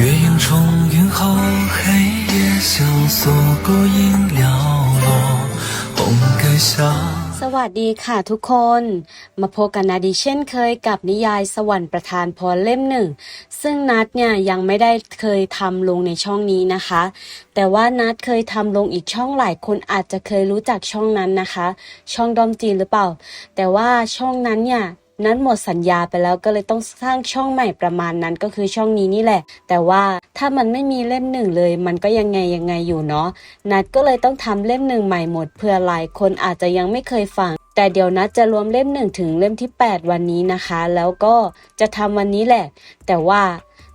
月影重云后，黑夜萧索，孤影寥落，红阁下。 สวัสดีค่ะทุกคน มาพบกันนาดีเช่นเคยกับนิยายสวรรค์ประทานพรเล่มหนึ่ง ซึ่งนัดเนี่ยยังไม่ได้เคยทำลงในช่องนี้นะคะ แต่ว่านัดเคยทำลงอีกช่องหลายคนอาจจะเคยรู้จักช่องนั้นนะคะ ช่องดอมจีนหรือเปล่า แต่ว่าช่องนั้นเนี่ย นั้นหมดสัญญาไปแล้วก็เลยต้องสร้างช่องใหม่ประมาณนั้นก็คือช่องนี้นี่แหละ แต่ว่าถ้ามันไม่มีเล่มหนึ่งเลย มันก็ยังไงยังไงอยู่เนาะนัดก็เลยต้องทำเล่มหนึ่งใหม่หมดเพื่อหลายคนอาจจะยังไม่เคยฟังแต่เดี๋ยวนัดจะรวมเล่มหนึ่งถึงเล่มที่ 8 วันนี้นะคะ แล้วก็จะทำวันนี้แหละ แต่ว่า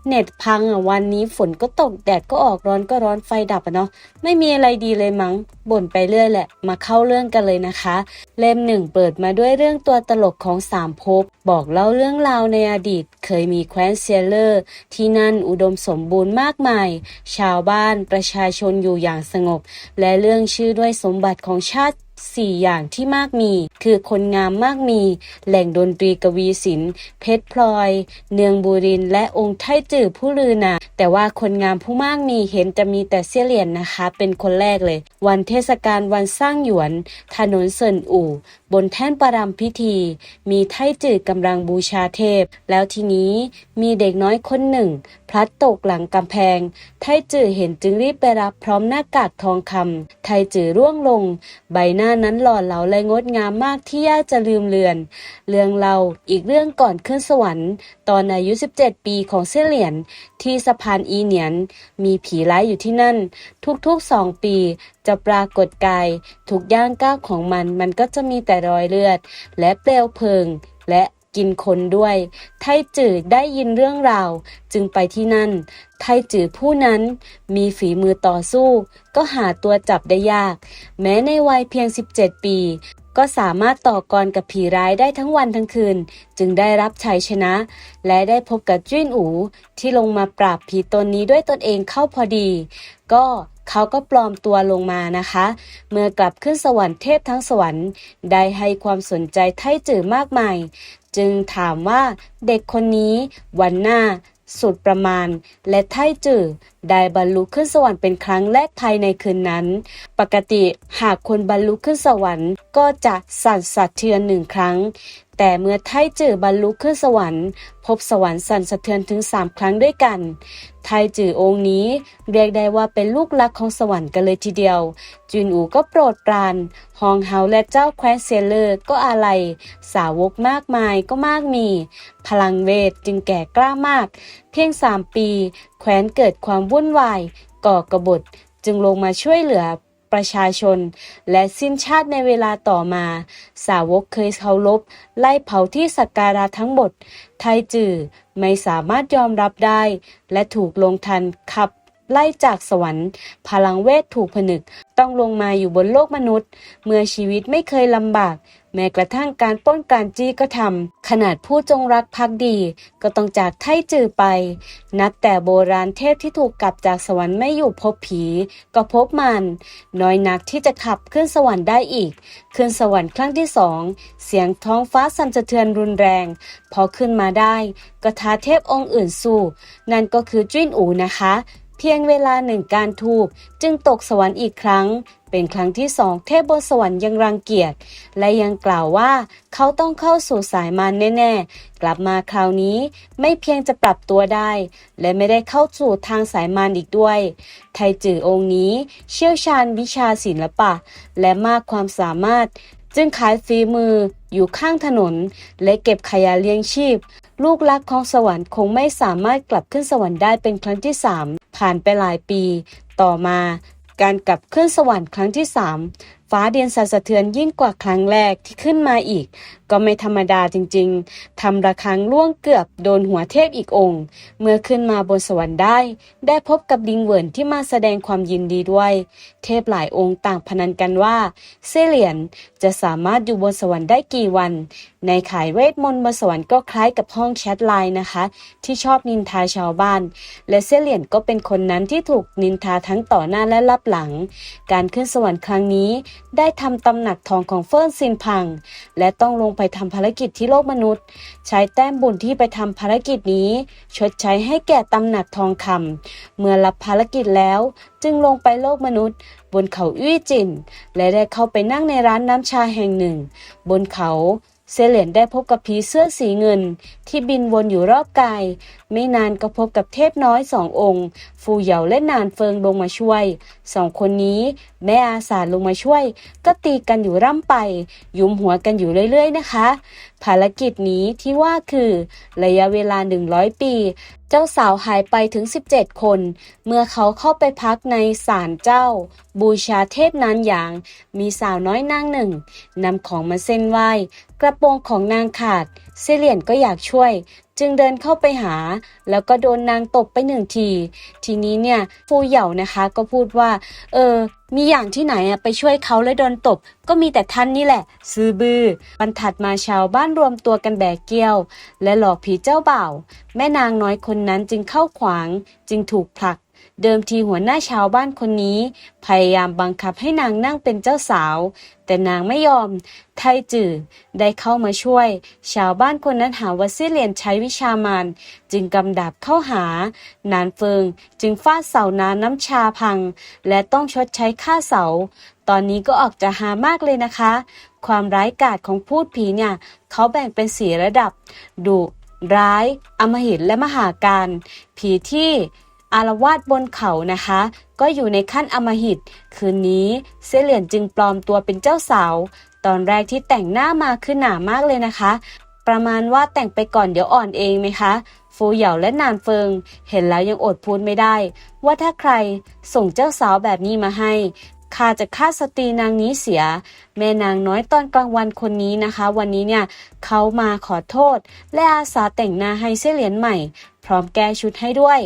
เน็ตพังอะวันนี้ฝนก็ตกแดดก็ออกร้อนก็ร้อนไฟดับอะเนาะไม่มีอะไรดีเลยมั้งบ่นไปเรื่อยแหละ มาเข้าเรื่องกันเลยนะคะ เล่มหนึ่งเปิดมาด้วยเรื่องตัวตลกของสามภพบอกเล่าเรื่องราวในอดีต เคยมีแคว้นเซียเลอร์ ที่นั่นอุดมสมบูรณ์มากมาย ชาวบ้านประชาชนอยู่อย่างสงบ และเรื่องชื่อด้วยสมบัติของชาติ สี่อย่างที่มากมี คือคนงามมากมี แหล่งดนตรีกวีศิลป์เพชรพลอย เนืองบูรินและองค์ไทจื่อผู้ลือนาแต่ว่าคนงามผู้มากมีเห็นจะมีแต่เสี่ยเหรียญนนะคะ เป็นคนแรกเลย วันเทศกาลวันสร้างหยวน ถนนเซินอู่ บนแท่นประรำพิธี มีไทจื่อกำลังบูชาเทพ แล้วทีนี้มีเด็กน้อยคนหนึ่ง พลัดตกหลังกำแพง ไทจื่อเห็นจึงรีบไปรับพร้อมหน้ากากทองคำไทจื่อร่วงลง ใบหน้านั้นหล่อเหลาและงดงามมากที่ยากจะลืมเลือน เรื่องเราอีกเรื่องก่อนขึ้นสวรรค์ ตอนอายุ 17 ปีของเสี่ยเหลียน ที่สะพานอีเหนียน มีผีร้ายอยู่ที่นั่น ทุกๆสองปีจะปรากฏกาย ถูกย่างก้าวของมันมันก็จะมีแต่รอยเลือด และเปลวเพลิง และ กินคนด้วย ไทจือได้ยินเรื่องราว จึงไปที่นั่น ไทจือผู้นั้นมีฝีมือต่อสู้ ก็หาตัวจับได้ยาก แม้ในวัยเพียง 17 ปี ก็สามารถต่อกรกับผีร้ายได้ทั้งวันทั้งคืน จึงได้รับชัยชนะ และได้พบกับจิ้นอูที่ลงมาปราบผีตนนี้ด้วยตนเองเข้าพอดี ก็เขาก็ปลอมตัวลงมานะคะ เมื่อกลับขึ้นสวรรค์เทพทั้งสวรรค์ ได้ให้ความสนใจไทจื่อมากมาย จึงถามว่าเด็กคนนี้วันหน้า สุดประมาณ และไทจื่อได้บรรลุขึ้นสวรรค์เป็นครั้งแรกภายในคืนนั้น ปกติหากคนบรรลุขึ้นสวรรค์ก็จะสั่นสะเทือนหนึ่งครั้ง แต่เมื่อไทจื่อบรรลุขึ้นสวรรค์ พบสวรรค์สั่นสะเทือนถึงสามครั้งด้วยกัน ไทจื่อองค์นี้เรียกได้ว่าเป็นลูกรักของสวรรค์กันเลยทีเดียว จุนอูก็โปรดปรานฮองเฮาและเจ้าแคว้นเซเลอร์ก็อาลัยสาวกมากมายก็มากมี พลังเวทจึงแก่กล้ามาก เพียงสามปี แคว้นเกิดความวุ่นวาย ก่อกบฏจึงลงมาช่วยเหลือ ประชาชน และสิ้นชาติในเวลาต่อมา สาวกเคยเคารพไล่เผาที่สักการะทั้งหมด ไทจื่อไม่สามารถยอมรับได้ และถูกลงทันขับไล่จากสวรรค์ พลังเวทถูกผนึก ต้องลงมาอยู่บนโลกมนุษย์ เมื่อชีวิตไม่เคยลำบาก แม้กระทั่งการปล้นการจี้ก็ทำขนาดผู้จงรักภักดี ก็ต้องจากไทจือไป นับแต่โบราณเทพที่ถูกกลับจากสวรรค์ไม่อยู่พบผี ก็พบมัน น้อยนักที่จะขับขึ้นสวรรค์ได้อีก ขึ้นสวรรค์ครั้งที่สอง เสียงท้องฟ้าสั่นสะเทือนรุนแรง พอขึ้นมาได้ ก็ท้าเทพองค์อื่นสู้ นั่นก็คือจิ้นอูนะคะเพียงเวลาหนึ่งการทูบจึงตกสวรรค์อีกครั้ง เป็นครั้งที่สองเทพบนสวรรค์ยังรังเกียจ และยังกล่าวว่าเขาต้องเข้าสู่สายมารแน่ๆ กลับมาคราวนี้ไม่เพียงจะปรับตัวได้ และไม่ได้เข้าสู่ทางสายมารอีกด้วย ไทจือองค์นี้เชี่ยวชาญวิชาศิลปะ และมากความสามารถ จึงขายฝีมืออยู่ข้างถนน และเก็บขยะเลี้ยงชีพ ลูกรักของสวรรค์คงไม่สามารถกลับขึ้นสวรรค์ได้เป็นครั้งที่สามผ่านไปหลายปี ต่อมา การกลับขึ้นสวรรค์ครั้งที่สาม ฟ้าเดียนสั่นสะเทือนยิ่งกว่าครั้งแรกที่ขึ้นมาอีก ก็ไม่ธรรมดาจริงๆทำระฆังล่วงเกือบโดนหัวเทพอีกองค์ เมื่อขึ้นมาบนสวรรค์ได้ ได้พบกับลิงเวินที่มาแสดงความยินดีด้วย เทพหลายองค์ต่างพนันกันว่าเซเลียนจะสามารถอยู่บนสวรรค์ได้กี่วัน ในขายเวทมนต์บนสวรรค์ก็คล้ายกับห้องแชทไลน์นะคะ ที่ชอบนินทาชาวบ้าน และเซเลียนก็เป็นคนนั้นที่ถูกนินทาทั้งต่อหน้าและรับหลัง การขึ้นสวรรค์ครั้งนี้ได้ทำตำหนักทองของเฟิร์นซินพัง และต้องลงไปทำภารกิจที่โลกมนุษย์ ใช้แต้มบุญที่ไปทำภารกิจนี้ ชดใช้ให้แก่ตำหนักทองคำเมื่อรับภารกิจแล้ว จึงลงไปโลกมนุษย์ บนเขาอี้จิน และได้เข้าไปนั่งในร้านน้ำชาแห่งหนึ่ง บนเขา เซเลนได้พบกับผีเสื้อสีเงิน ที่บินวนอยู่รอบกาย ไม่นานก็พบกับเทพน้อยสององค์ ฟูเหยาและนานเฟิงลงมาช่วย สองคนนี้แม่อาสาลงมาช่วย ก็ตีกันอยู่ร่ำไป ยุมหัวกันอยู่เรื่อยๆนะคะ ภารกิจนี้ที่ว่าคือระยะเวลา 100 ปี เจ้าสาวหายไปถึง 17 คน เมื่อเขาเข้าไปพักในศาลเจ้า บูชาเทพนานอย่าง มีสาวน้อยนางหนึ่งนำของมาเส้นไหว้ กระโปรงของนางขาดเซเลียนก็อยากช่วย จึงเดินเข้าไปหา แล้วก็โดนนางตบไปหนึ่งที ทีนี้เนี่ยฟูเหย่านะคะก็พูดว่า เออ มีอย่างที่ไหนอะไปช่วยเขาและโดนตบ ก็มีแต่ท่านนี่แหละซื้อบือ้อบรรทัดมาชาวบ้านรวมตัวกันแบกเกี้ยว และหลอกผีเจ้าบ่าว แม่นางน้อยคนนั้นจึงเข้าขวาง จึงถูกผลัก เดิมทีหัวหน้าชาวบ้านคนนี้ พยายามบังคับให้นางนั่งเป็นเจ้าสาว แต่นางไม่ยอม ไทจือได้เข้ามาช่วย ชาวบ้านคนนั้นหาว่าซิเลียนใช้วิชามานจึงกำดาบเข้าหา นานเฟิงจึงฟาดเสาน้ำน้ำชาพัง และต้องชดใช้ค่าเสา ตอนนี้ก็ออกจะหามากเลยนะคะ ความร้ายกาจของพูดผีเนี่ย เขาแบ่งเป็นสีระดับดุร้าย อมหิตและมหาการ ผีที่ อารวาสบนเขานะคะ ก็อยู่ในขั้นอมหิต คืนนี้เซเหลียนจึงปลอมตัวเป็นเจ้าสาว ตอนแรกที่แต่งหน้ามาคือหนามากเลยนะคะ ประมาณว่าแต่งไปก่อนเดี๋ยวอ่อนเองไหมคะฟูเหย่าและนานเฟิง เห็นแล้วยังอดพูดไม่ได้ ว่าถ้าใครส่งเจ้าสาวแบบนี้มาให้ข้าจะฆ่าสตรีนางนี้เสีย แม่นางน้อยตอนกลางวันคนนี้นะคะ วันนี้เนี่ยเขามาขอโทษ และอาสาแต่งหน้าให้เสเหลียนใหม่ พร้อมแก้ชุดให้ด้วย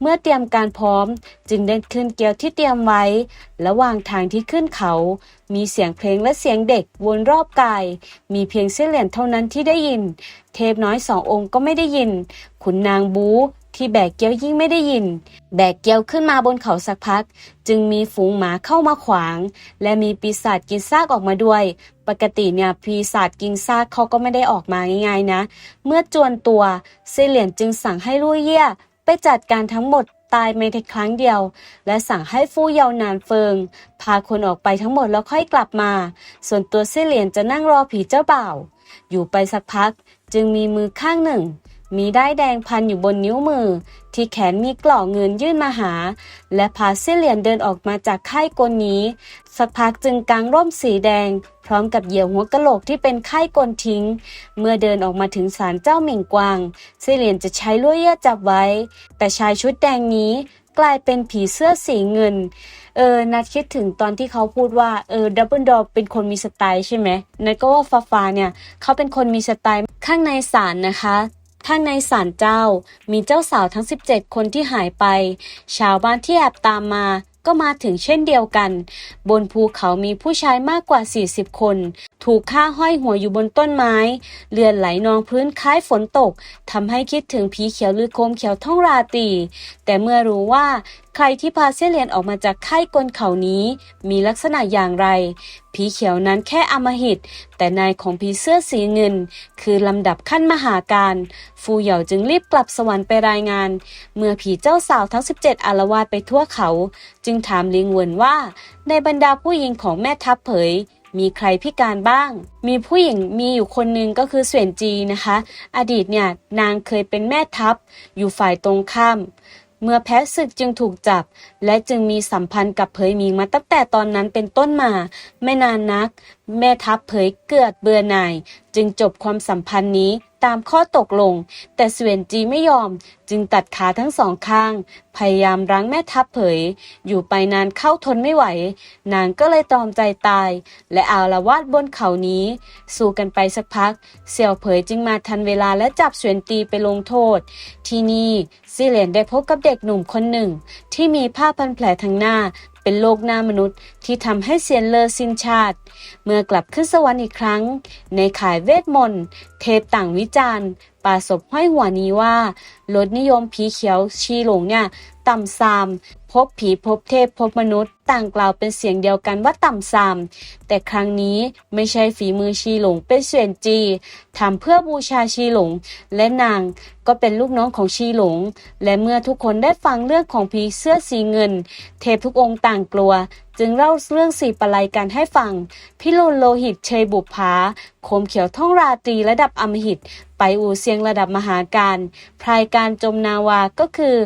เมื่อเตรียมการพร้อมจึงเดินขึ้นเกียวที่เตรียมไว้ ระหว่างทางที่ขึ้นเขา มีเสียงเพลงและเสียงเด็กวนรอบกาย มีเพียงเส้นเหลียญเท่านั้นที่ได้ยิน เทพน้อยสององค์ก็ไม่ได้ยิน ขุนนางบู ที่แบกเกี้ยวยิ่งไม่ได้ยิน แบกเกี้ยวขึ้นมาบนเขาสักพัก จึงมีฝูงหมาเข้ามาขวาง และมีปีศาจกินซากออกมาด้วย ปกติเนี่ยปีศาจกินซากเขาก็ไม่ได้ออกมาง่ายๆนะ เมื่อจวนตัวเซเหลียนจึงสั่งให้ลุยเย่ยไปจัดการทั้งหมดตายไม่ในครั้งเดียว และสั่งให้ฟู่เยาวนานเฟิง พาคนออกไปทั้งหมดแล้วค่อยกลับมา ส่วนตัวเซเหลียนจะนั่งรอผีเจ้าบ่าว อยู่ไปสักพักจึงมีมือข้างหนึ่ง มีได้แดงพันอยู่บนนิ้วมือ ที่แขนมีกล่องเงินยื่นมาหา และพาเซเหลียนเดินออกมาจากค่ายกลนี้ สักพักจึงกางร่มสีแดง พร้อมกับเหยี่ยวหัวกะโหลกที่เป็นค่ายกลทิ้ง เมื่อเดินออกมาถึงศาลเจ้าหมิงกวาง เซเหลียนจะใช้ลวดเยื่อจับไว้ แต่ชายชุดแดงนี้กลายเป็นผีเสื้อสีเงิน เออ นัดคิดถึงตอนที่เขาพูดว่า เออ ดับเบิลดอเป็นคนมีสไตล์ใช่ไหมนัดก็ว่าฟ้าฟ้าเนี่ย เขาเป็นคนมีสไตล์ ข้างในศาลนะคะ ข้างในศาลเจ้ามีเจ้าสาวทั้ง 17 คนที่หายไป ชาวบ้านที่แอบตามมาก็มาถึงเช่นเดียวกัน บนภูเขามีผู้ชายมากกว่า 40 คน ถูกฆ่าห้อยหัวอยู่บนต้นไม้ เลือดไหลนองพื้นคล้ายฝนตกทำให้คิดถึงผีเขียวหรือโคมเขียวท่องราตีแต่เมื่อรู้ว่าใครที่พาเซเลียนออกมาจากค่ายกลเขานี้ มีลักษณะอย่างไร ผีเขียวนั้นแค่อมหิต แต่นายของผีเสื้อสีเงิน คือลำดับขั้นมหาการ ฟูเหย่าจึงรีบกลับสวรรค์ไปรายงาน เมื่อผีเจ้าสาวทั้ง 17 อารวาสไปทั่วเขา จึงถามลิงเวินว่า ในบรรดาผู้หญิงของแม่ทัพเผย มีใครพิการบ้าง มีผู้หญิงมีอยู่คนหนึ่งก็คือเสวียนจีนะคะ อดีตเนี่ยนางเคยเป็นแม่ทัพ อยู่ฝ่ายตรงข้าม เมื่อแพ้ศึกจึงถูกจับ และจึงมีสัมพันธ์กับเผยหมิงมาตั้งแต่ตอนนั้นเป็นต้นมา ไม่นานนัก แม่ทัพเผยเกิดเบื่อหน่าย จึงจบความสัมพันธ์นี้ตามข้อตกลง แต่เสวียนจีไม่ยอม จึงตัดขาทั้งสองข้าง พยายามรั้งแม่ทัพเผย อยู่ไปนานเข้าทนไม่ไหว นางก็เลยตอมใจตาย และอาละวาดบนเขานี้ สู้กันไปสักพัก เสี่ยวเผยจึงมาทันเวลาและจับเสวียนตีไปลงโทษ ที่นี่ซีเหลียนได้พบกับเด็กหนุ่มคนหนึ่ง ที่มีผ้าพันแผลทั้งหน้า เป็นโลกหน้ามนุษย์ที่ทำให้เซียนเลอสิ้นชาติ เมื่อกลับขึ้นสวรรค์อีกครั้ง ในข่ายเวทมนต์เทพต่างวิจารณ์ป่าศพห้อยหัวนี้ว่า รถนิยมผีเขียวชีหลงเนี่ย ต่ำซามพบผีพบเทพพบมนุษย์ ต่างกล่าวเป็นเสียงเดียวกันว่าต่ำซามแต่ครั้งนี้ไม่ใช่ฝีมือชีหลงเป็นเสวียนจีทำเพื่อบูชาชีหลง และนางก็เป็นลูกน้องของชีหลง และเมื่อทุกคนได้ฟังเรื่องของผีเสื้อสีเงิน เทพทุกองค์ต่างกลัว จึงเล่าเรื่องสีปลายกันให้ฟัง พิรุโลหิตเชยบุปผาคมเขียวท่องราตรีระดับอมหิต ไปอูเซียงระดับมหาการพรายการจมนาวาก็คือ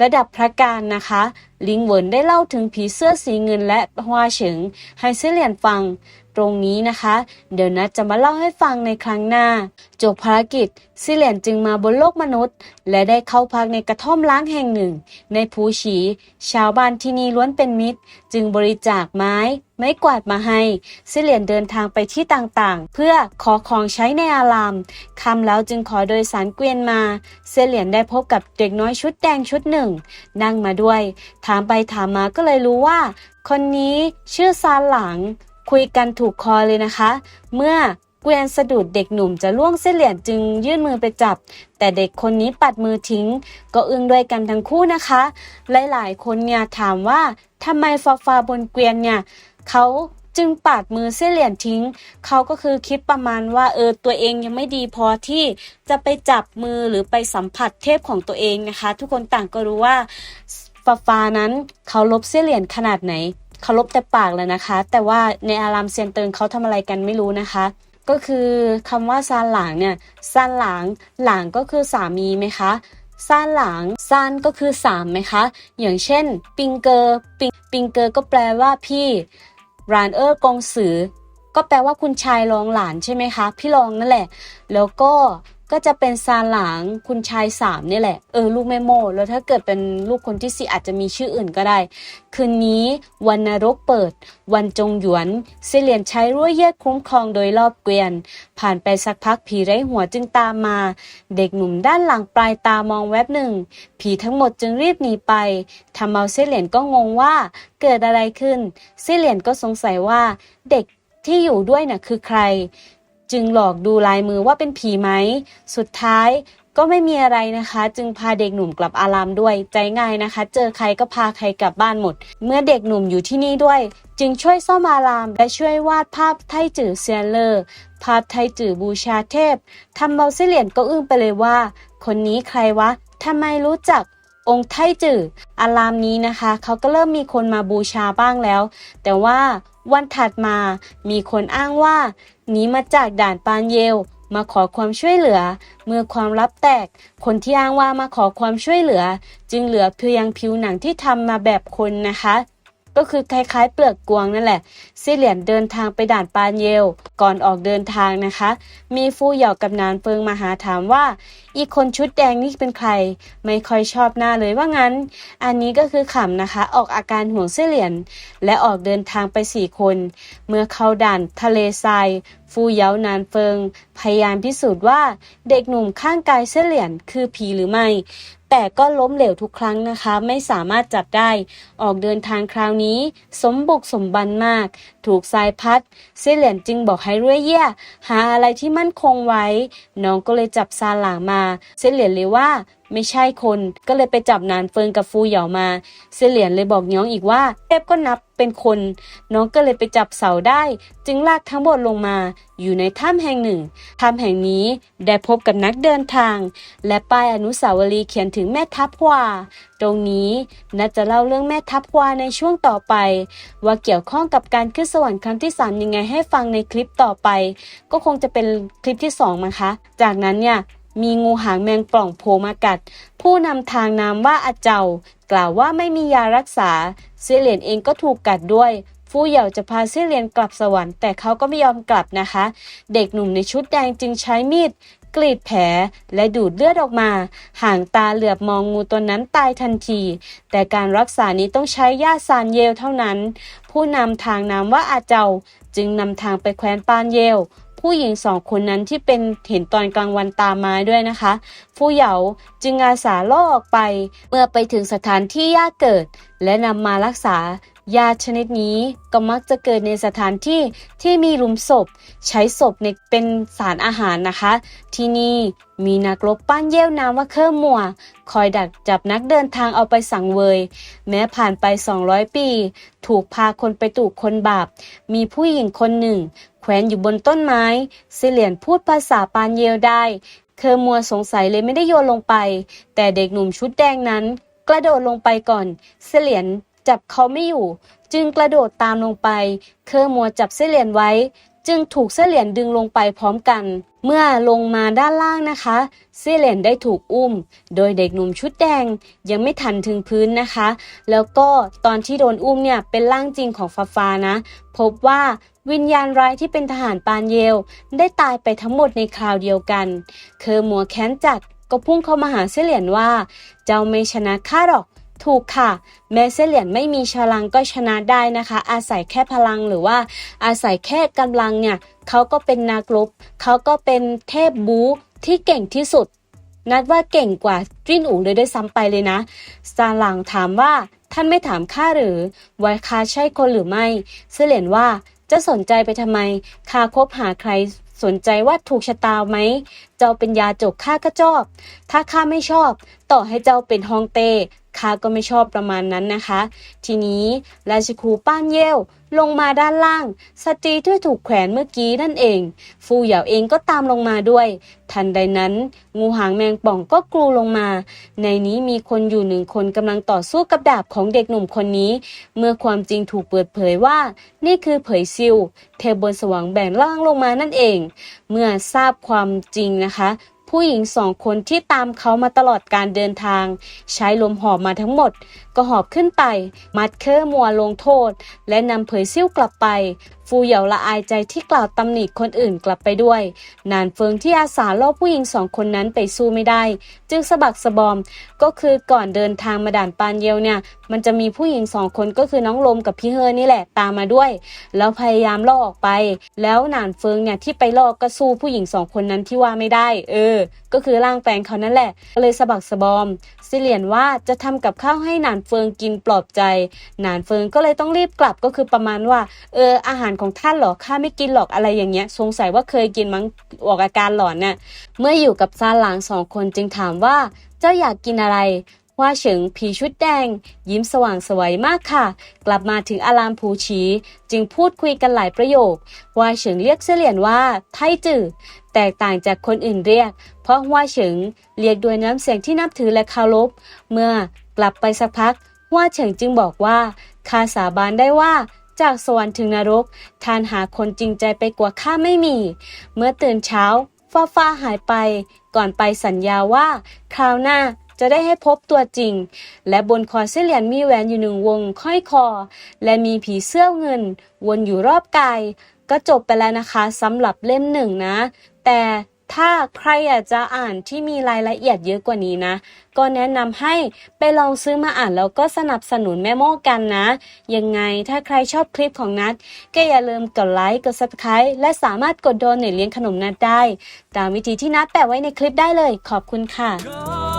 ระดับพระการนะคะ ลิงเหวินได้เล่าถึงผีเสื้อสีเงินและฮวาเฉิงให้เซี่ยเลียนฟัง ตรงนี้นะคะ เดี๋ยวนัดจะมาเล่าให้ฟังในครั้งหน้า จบภารกิจซี่ยเลียนจึงมาบนโลกมนุษย์ และได้เข้าพักในกระท่อมล้างแห่งหนึ่ง ในภูฉี ชาวบ้านที่นี่ล้วนเป็นมิตร จึงบริจาคไม้ ไม้กวาดมาให้ซี่ยเลียนเดินทางไปที่ต่างๆ เพื่อขอของใช้ในอารามคำแล้วจึงขอโดยสารเกวียนมาซี่ยเลียนได้พบกับเด็กน้อยชุดแดงชุดหนึ่ง นั่งมาด้วย ถามไปถามมาก็เลยรู้ว่า คนนี้ชื่อซานหลัง คุยกันถูกคอเลยนะคะ เมื่อเกวียนสะดุดเด็กหนุ่มจะล่วงเส้นเหรียญจึงยื่นมือไปจับ แต่เด็กคนนี้ปัดมือทิ้ง ก็อึ้งด้วยกันทั้งคู่นะคะ หลายๆ คนเนี่ยถามว่าทำไมฟาฟาบนเกวียนเนี่ยเขาจึงปาดมือเส้นเหรียญทิ้ง เขาก็คือคิดประมาณว่าเออตัวเองยังไม่ดีพอที่จะไปจับมือหรือไปสัมผัสเทพของตัวเองนะคะ ทุกคนต่างก็รู้ว่าฟาฟานั้นเขาลบเสี้ยเหรียญขนาดไหน เขาลบแต่ปากแล้วนะคะ แต่ว่าในอารามเซียนเติงเขาทำอะไรกันไม่รู้นะคะ ก็คือคำว่าซานหลางเนี่ยซานหลางหลางก็คือสามีไหมคะซานหลางซานก็คือสามไหมคะ อย่างเช่น ปิงเกอร์ปิงปิงเกอร์ก็แปลว่าพี่รานเออร์กงสือ ก็แปลว่าคุณชายรองหลานใช่ไหมคะ พี่รองนั่นแหละ แล้วก็ ก็จะเป็นซาหลางคุณชายสามนี่แหละ เออ ลูกแม่โมแล้วถ้าเกิดเป็นลูกคนที่สี่อาจจะมีชื่ออื่นก็ได้ คืนนี้วันนรกเปิด วันจงหยวนเซเลียนใช้รั้วเยือกคุ้มครองโดยรอบเกวียน ผ่านไปสักพักผีไร้หัวจึงตามมา เด็กหนุ่มด้านหลังปลายตามองแวบหนึ่ง ผีทั้งหมดจึงรีบหนีไปทำเอาเซเลียนก็งงว่าเกิดอะไรขึ้นเซเลียนก็สงสัยว่าเด็กที่อยู่ด้วยน่ะคือใคร จึงหลอกดูลายมือว่าเป็นผีไหม สุดท้ายก็ไม่มีอะไรนะคะ จึงพาเด็กหนุ่มกลับอารามด้วยใจง่ายนะคะ เจอใครก็พาใครกลับบ้านหมด เมื่อเด็กหนุ่มอยู่ที่นี่ด้วย จึงช่วยซ่อมอาราม และช่วยวาดภาพไทจือเซียนเลอร์ภาพไทจือบูชาเทพทำเบาเสเหลียนก็อึ้งไปเลยว่า คนนี้ใครวะทำไมรู้จักองค์ไทจืออารามนี้นะคะ เขาก็เริ่มมีคนมาบูชาบ้างแล้ว แต่ว่าวันถัดมามีคนอ้างว่า หนีมาจากด่านปานเยล มาขอความช่วยเหลือ เมื่อความลับแตก คนที่อ้างว่ามาขอความช่วยเหลือ จึงเหลือเพียงผิวหนังที่ทำมาแบบคนนะคะ ก็คือคล้ายๆเปลือกกวางนั่นแหละเซี่เหลียนเดินทางไปด่านปานเยล ก่อนออกเดินทางนะคะ มีฟูเหย่ากับนานเฟิงมาหาถามว่า อีกคนชุดแดงนี่เป็นใคร ไม่ค่อยชอบหน้าเลยว่างั้น อันนี้ก็คือขำนะคะ ออกอาการห่วงเซี่เหลียนและออกเดินทางไปสี่คน เมื่อเข้าด่านทะเลทรายฟูเยานานเฟิง พยายามพิสูจน์ว่าเด็กหนุ่มข้างกายเซี่เหลียนคือผีหรือไม่ แต่ก็ล้มเหลวทุกครั้งนะคะ ไม่สามารถจับได้ ออกเดินทางคราวนี้ สมบุกสมบันมาก ถูกทรายพัดเซี่ยเหลียนจึงบอกให้รุ่ยเย่ยหาอะไรที่มั่นคงไว้ น้องก็เลยจับซาหลางมาเซี่ยเหลียนเลยว่า ไม่ใช่คน ก็เลยไปจับนานเฟิงกับฟูเหยามาเซี่ยเหลียนเลยบอกน้องอีกว่าเทพก็นับเป็นคน น้องก็เลยไปจับเสาได้ จึงลากทั้งหมดลงมา อยู่ในถ้ำแห่งหนึ่งถ้ำแห่งนี้ได้พบกับนักเดินทาง และป้ายอนุสาวรีย์เขียนถึงแม่ทัพฮวาตรงนี้น่าจะเล่าเรื่องแม่ทัพฮวาในช่วงต่อไป ว่าเกี่ยวข้องกับการขึ้นสวรรค์ครั้งที่สามยังไงให้ฟังในคลิปต่อไป ก็คงจะเป็นคลิปที่สองมั้งคะ จากนั้นเนี่ย มีงูหางแมงป่องโผล่มากัด ผู้นำทางนามว่าอาเจ้า กล่าวว่าไม่มียารักษาเซี่ยเหลียนเองก็ถูกกัดด้วยฟูเหย่าจะพาเซี่ยเหลียนกลับสวรรค์แต่เขาก็ไม่ยอมกลับนะคะ เด็กหนุ่มในชุดแดงจึงใช้มีด กรีดแผลและดูดเลือดออกมา ห่างตาเหลือบมองงูตัวนั้นตายทันที แต่การรักษานี้ต้องใช้ยาซานเยลเท่านั้น ผู้นำทางนามว่าอาเจ้าจึงนำทางไปแคว้นปานเยล ผู้หญิงสองคนนั้นที่เป็นเห็นตอนกลางวันตามมาด้วยนะคะฟูเหยาจึงอาสาล่อออกไป เมื่อไปถึงสถานที่ย่าเกิด และนำมารักษา ยาชนิดนี้ก็มักจะเกิดในสถานที่ที่มีหลุมศพ ใช้ศพในเป็นสารอาหารนะคะ ที่นี่มีนักรบปั้นเยี่ยวนามว่าเคอร์มัว คอยดักจับนักเดินทางเอาไปสังเวย แม้ผ่านไป 200 ปี ถูกพาคนไปถูกคนบาป มีผู้หญิงคนหนึ่ง แขวนอยู่บนต้นไม้เซเลียนพูดภาษาปานเยลได้ เคอร์มัวสงสัยเลยไม่ได้โยนลงไป แต่เด็กหนุ่มชุดแดงนั้น กระโดดลงไปก่อนเซเลียน จับเขาไม่อยู่ จึงกระโดดตามลงไป เคอร์มัวจับเส้เหลียนไว้ จึงถูกเส้เหลียนดึงลงไปพร้อมกัน เมื่อลงมาด้านล่างนะคะ เส้เหลียนได้ถูกอุ้ม โดยเด็กหนุ่มชุดแดงยังไม่ทันถึงพื้นนะคะ แล้วก็ตอนที่โดนอุ้มเนี่ยเป็นร่างจริงของฟาฟานะ พบว่าวิญญาณร้ายที่เป็นทหารปานเยล ได้ตายไปทั้งหมดในคราวเดียวกัน เคอร์มัวแค้นจัดก็พุ่งเข้ามาหาเสเหลียนว่า เจ้าไม่ชนะข้าหรอก ถูกค่ะ แม้เส้นเหรียญไม่มีพลังก็ชนะได้นะคะ อาศัยแค่พลังหรือว่า อาศัยแค่กำลังเนี่ยเขาก็เป็นนักรบเขาก็เป็นเทพบูที่เก่งที่สุด นัดว่าเก่งกว่าจิ้นอูเลยด้วยซ้ำไปเลยนะซาหลังถามว่าท่านไม่ถามข้าหรือไว่าข้าใช่คนหรือไม่ เสเหรียญว่าจะสนใจไปทำไมข้าคบหาใครสนใจว่าถูกชะตาไหม เจ้าเป็นยาจกข้าก็ชอบ ถ้าข้าไม่ชอบ ต่อให้เจ้าเป็นฮองเต้ ข้าก็ไม่ชอบประมาณนั้นนะคะ ทีนี้ราชครูป้านเย่วลงมาด้านล่าง สตรีที่ถูกแขวนเมื่อกี้นั่นเอง ฟูเหยาเองก็ตามลงมาด้วย ทันใดนั้น งูหางแมงป่องก็กลูลงมา ในนี้มีคนอยู่หนึ่งคนกำลังต่อสู้กับดาบของเด็กหนุ่มคนนี้ เมื่อความจริงถูกเปิดเผยว่า นี่คือเผยซิวเทพบนสว่างแบ่งล่างลงมานั่นเอง เมื่อทราบความจริงนะคะ ผู้หญิงสองคนที่ตามเขามาตลอดการเดินทาง ใช้ลมหอบมาทั้งหมดก็หอบขึ้นไป มัดเคอร์มัวลงโทษ และนำเผยซิ่วกลับไป ฟูเหยาละอายใจที่กล่าวตำหนิคนอื่นกลับไปด้วย นานเฟิงที่อาสาล่อผู้หญิงสองคนนั้นไปสู้ไม่ได้ จึงสะบักสะบอม ก็คือก่อนเดินทางมาด่านปานเยวเนี่ย มันจะมีผู้หญิงสองคนก็คือน้องลมกับพี่เฮอนี่แหละตามมาด้วย แล้วพยายามล่อออกไป แล้วนานเฟิงเนี่ยที่ไปล่อก็สู้ผู้หญิงสองคนนั้นที่ว่าไม่ได้ เออ ก็คือร่างแปลงเขานั่นแหละ ก็เลยสะบักสะบอมซิเหลียนว่าจะทำกับข้าวให้นานเฟิงกินปลอบใจ นานเฟิงก็เลยต้องรีบกลับก็คือประมาณว่า เอออาหารของท่านหรอข้าไม่กินหรอกอะไรอย่างเงี้ย สงสัยว่าเคยกินมั้งออกอาการหลอนเนี่ยเมื่ออยู่กับซาหลางสองคนจึงถามว่า เจ้าอยากกินอะไรว่าเฉิงผีชุดแดง ยิ้มสว่างสวยมากค่ะ กลับมาถึงอารามผูชี จึงพูดคุยกันหลายประโยค ว่าเฉิงเรียกเสลียนว่า ไทจือแตกต่างจากคนอื่นเรียก เพราะว่าเฉิงเรียกด้วยน้ำเสียงที่นับถือและเคารพเมื่อ กลับไปสักพักว่าเฉิงจึงบอกว่าข้าสาบานได้ว่าจากสวรรค์ถึงนรกทานหาคนจริงใจไปกว่าข้าไม่มี เมื่อตื่นเช้าฟ้าฟ้าหายไป ก่อนไปสัญญาว่า คราวหน้าจะได้ให้พบตัวจริง และบนคอเส้นเหรียญมีแหวนอยู่หนึ่งวงค่อยคอ และมีผีเสื้อเงิน วนอยู่รอบกาย ก็จบไปแล้วนะคะสำหรับเล่มหนึ่งนะ แต่ ถ้าใครอยากจะอ่านที่มีรายละเอียดเยอะกว่านี้นะ ก็แนะนำให้ไปลองซื้อมาอ่านแล้วก็สนับสนุนแม่โม่กันนะ ยังไงถ้าใครชอบคลิปของนัด ก็อย่าลืมกดไลค์กด subscribe และสามารถกดโดนเนเลี้ยงขนมนัดได้ ตามวิธีที่นัดแปะไว้ในคลิปได้เลย ขอบคุณค่ะ